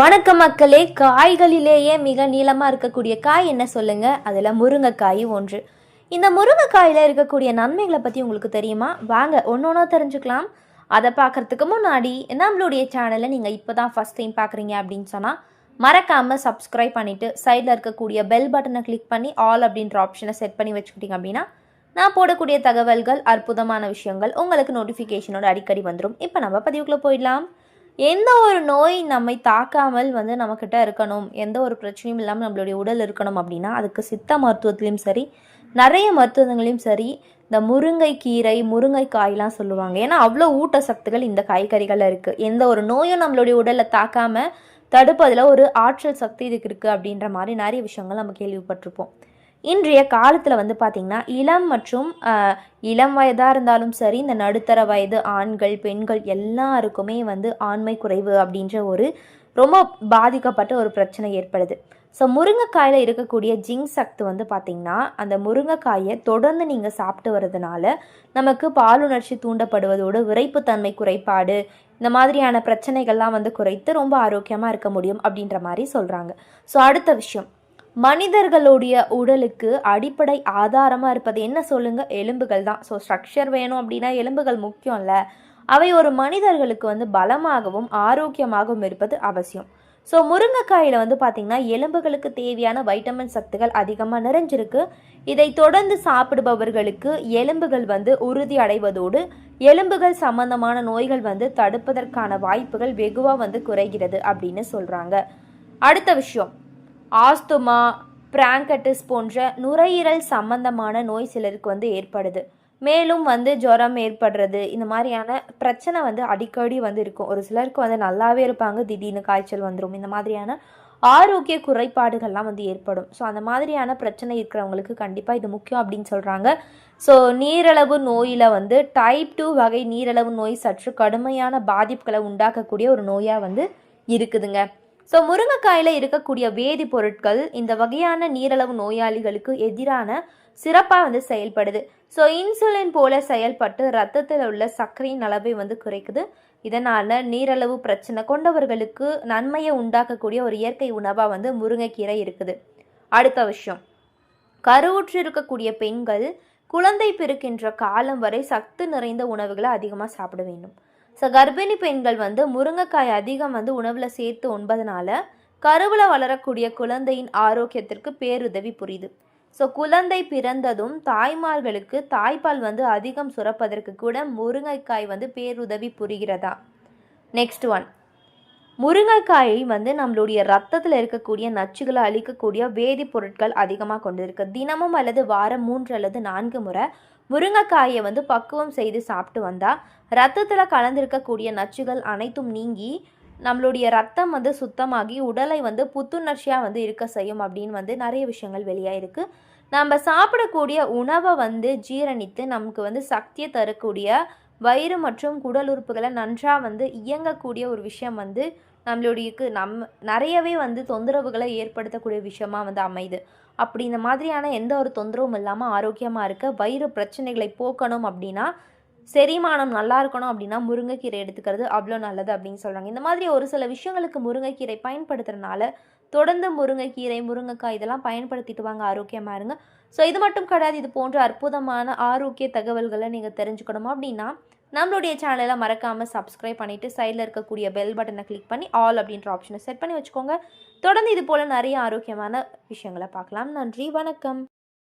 வணக்கம் மக்களே. காய்களிலேயே மிக நீளமாக இருக்கக்கூடிய காய் என்ன சொல்லுங்க? அதில் முருங்கைக்காய் ஒன்று. இந்த முருங்கைக்காயில் இருக்கக்கூடிய நன்மைகளை பற்றி உங்களுக்கு தெரியுமா? வாங்க ஒன்று ஒன்றா தெரிஞ்சுக்கலாம். அதை பார்க்கறதுக்கு முன்னாடி நம்மளுடைய சேனலை நீங்கள் இப்போ தான் ஃபஸ்ட் டைம் பார்க்குறீங்க அப்படின்னு சொன்னால் மறக்காமல் சப்ஸ்கிரைப் பண்ணிவிட்டு சைடில் இருக்கக்கூடிய பெல் பட்டனை கிளிக் பண்ணி ஆல் அப்படின்ற ஆப்ஷனை செட் பண்ணி வச்சுக்கிட்டீங்க அப்படின்னா நான் போடக்கூடிய தகவல்கள் அற்புதமான விஷயங்கள் உங்களுக்கு நோட்டிஃபிகேஷனோட அடிக்கடி வந்துடும் இப்போ நம்ம பதிவுக்குள்ளே போயிடலாம். எந்த ஒரு நோய் நம்மை தாக்காமல் வந்து நம்மக்கிட்ட இருக்கணும் எந்த ஒரு பிரச்சனையும் இல்லாமல் நம்மளுடைய உடல் இருக்கணும் அப்படின்னா அதுக்கு சித்த மருத்துவத்துலேயும் சரி நிறைய மருத்துவங்களையும் சரி இந்த முருங்கை கீரை முருங்கைக்காயெலாம் சொல்லுவாங்க. ஏன்னா அவ்வளோ ஊட்டச்சத்துகள் இந்த காய்கறிகளில் இருக்குது எந்த ஒரு நோயும் நம்மளுடைய உடலில் தாக்காமல் தடுப்பதில் ஒரு ஆற்றல் சக்தி இதுக்கு இருக்குது அப்படின்ற மாதிரி நிறைய விஷயங்கள் நம்ம கேள்விப்பட்டிருப்போம். இன்றைய காலத்தில் வந்து பார்த்திங்கன்னா இளம் மற்றும் இளம் வயதாக இருந்தாலும் சரி இந்த நடுத்தர வயது ஆண்கள் பெண்கள் எல்லாருக்குமே வந்து ஆண்மை குறைவு அப்படின்ற ஒரு ரொம்ப பாதிக்கப்பட்ட ஒரு பிரச்சனை ஏற்படுது. ஸோ முருங்கைக்காயில் இருக்கக்கூடிய ஜிங்க் சக்து வந்து பார்த்திங்கன்னா அந்த முருங்கைக்காயை தொடர்ந்து நீங்கள் சாப்பிட்டு வர்றதுனால நமக்கு பாலுணர்ச்சி தூண்டப்படுவதோடு விரைப்புத்தன்மை குறைபாடு இந்த மாதிரியான பிரச்சனைகள்லாம் வந்து குறைத்து ரொம்ப ஆரோக்கியமாக இருக்க முடியும் அப்படின்ற மாதிரி சொல்கிறாங்க ஸோ அடுத்த விஷயம். மனிதர்களுடைய உடலுக்கு அடிப்படை ஆதாரமாக இருப்பது என்ன சொல்லுங்கள் எலும்புகள் தான். ஸோ ஸ்ட்ரக்சர் வேணும் அப்படின்னா எலும்புகள் முக்கியம்ல. அவை ஒரு மனிதர்களுக்கு வந்து பலமாகவும் ஆரோக்கியமாகவும் இருப்பது அவசியம். ஸோ முருங்கைக்காயில் வந்து பார்த்திங்கன்னா எலும்புகளுக்கு தேவையான வைட்டமின் சத்துக்கள் அதிகமாக நிறைஞ்சிருக்கு. இதை தொடர்ந்து சாப்பிடுபவர்களுக்கு எலும்புகள் வந்து உறுதி அடைவதோடு எலும்புகள் சம்பந்தமான நோய்கள் வந்து தடுப்பதற்கான வாய்ப்புகள் வெகுவாக வந்து குறைகிறது அப்படின்னு சொல்கிறாங்க அடுத்த விஷயம். ஆஸ்துமா பிராங்கட்டிஸ் போன்ற நுரையீரல் சம்பந்தமான நோய் சிலருக்கு வந்து ஏற்படுது. மேலும் வந்து ஜுரம் ஏற்படுறது இந்த மாதிரியான பிரச்சனை வந்து அடிக்கடி வந்து இருக்கும். ஒரு சிலருக்கு வந்து நல்லாவே இருப்பாங்க திடீர்னு காய்ச்சல் வந்துடும் இந்த மாதிரியான ஆரோக்கிய குறைபாடுகள்லாம் வந்து ஏற்படும். ஸோ அந்த மாதிரியான பிரச்சனை இருக்கிறவங்களுக்கு கண்டிப்பாக இது முக்கியம் அப்படின்னு சொல்கிறாங்க ஸோ நீரளவு நோயில் வந்து டைப் டூ வகை நீரளவு நோய் சற்று கடுமையான பாதிப்புகளை உண்டாக்கக்கூடிய ஒரு நோயாக வந்து இருக்குதுங்க. ஸோ முருங்கைக்காயில் இருக்கக்கூடிய வேதிப்பொருட்கள் இந்த வகையான நீரளவு நோயாளிகளுக்கு எதிரான சிறப்பாக வந்து செயல்படுது. ஸோ இன்சுலின் போல செயல்பட்டு ரத்தத்தில் உள்ள சர்க்கரையின் அளவை வந்து குறைக்குது. இதனால் நீரளவு பிரச்சனை கொண்டவர்களுக்கு நன்மையை உண்டாக்கக்கூடிய ஒரு இயற்கை உணவாக வந்து முருங்கைக்கீரை இருக்குது. அடுத்த விஷயம். கருவுற்று இருக்கக்கூடிய பெண்கள் குழந்தை பிறக்கின்ற காலம் வரை சத்து நிறைந்த உணவுகளை அதிகமாக சாப்பிட வேண்டும். ஸோ கர்ப்பிணி பெண்கள் வந்து முருங்கைக்காய் அதிகம் வந்து உணவில் சேர்த்து உண்பதனால கருவில் வளரக்கூடிய குழந்தையின் ஆரோக்கியத்திற்கு பேருதவி புரியுது. ஸோ குழந்தை பிறந்ததும் தாய்மார்களுக்கு தாய்ப்பால் வந்து அதிகம் சுரப்பதற்கு கூட முருங்கைக்காய் வந்து பேருதவி புரிகிறதா? நெக்ஸ்ட் ஒன் முருங்கைக்காயை வந்து நம்மளுடைய ரத்தத்தில் இருக்கக்கூடிய நச்சுகளை அழிக்கக்கூடிய வேதிப்பொருட்கள் அதிகமாக கொண்டிருக்கு. தினமும் அல்லது வாரம் மூன்று அல்லது நான்கு முறை முருங்கைக்காயை வந்து பக்குவம் செய்து சாப்பிட்டு வந்தால் ரத்தத்தில் கலந்திருக்கக்கூடிய நச்சுகள் அனைத்தும் நீங்கி நம்மளுடைய ரத்தம் வந்து சுத்தமாகி உடலை வந்து புத்துணர்ச்சியாக வந்து இருக்க செய்யும் அப்படின்னு வந்து நிறைய விஷயங்கள் வெளியாயிருக்கு. நம்ம சாப்பிடக்கூடிய உணவை வந்து ஜீரணித்து நமக்கு வந்து சக்தியை தரக்கூடிய வயிறு மற்றும் குடல் உறுப்புகளை நன்றாக வந்து இயங்கக்கூடிய ஒரு விஷயம் வந்து நம்மளுடைய நம் நிறையவே வந்து தொந்தரவுகளை ஏற்படுத்தக்கூடிய விஷயமா வந்து அமையுது. அப்படி இந்த மாதிரியான எந்த ஒரு தொந்தரவும் இல்லாமல் ஆரோக்கியமாக இருக்க வயிறு பிரச்சனைகளை போக்கணும் அப்படின்னா செரிமானம் நல்லா இருக்கணும் அப்படின்னா முருங்கைக்கீரை எடுத்துக்கிறது அவ்வளோ நல்லது அப்படின்னு சொல்கிறாங்க இந்த மாதிரி ஒரு சில விஷயங்களுக்கு முருங்கைக்கீரை பயன்படுத்துறதுனால தொடர்ந்து முருங்கைக்கீரை முருங்கைக்காய் இதெல்லாம் பயன்படுத்திட்டு வாங்க ஆரோக்கியமாக இருங்க. ஸோ இது மட்டும் கிடையாது. இது போன்ற அற்புதமான ஆரோக்கிய தகவல்களை நீங்கள் தெரிஞ்சுக்கணும் அப்படின்னா நம்மளுடைய சேனலை மறக்காமல் சப்ஸ்கிரைப் பண்ணிவிட்டு சைடில் இருக்கக்கூடிய பெல் பட்டனை கிளிக் பண்ணி ஆல் அப்படின்ற ஆப்ஷனை செட் பண்ணி வச்சுக்கோங்க. தொடர்ந்து இது போல் நிறைய ஆரோக்கியமான விஷயங்களை பார்க்கலாம். நன்றி. வணக்கம்.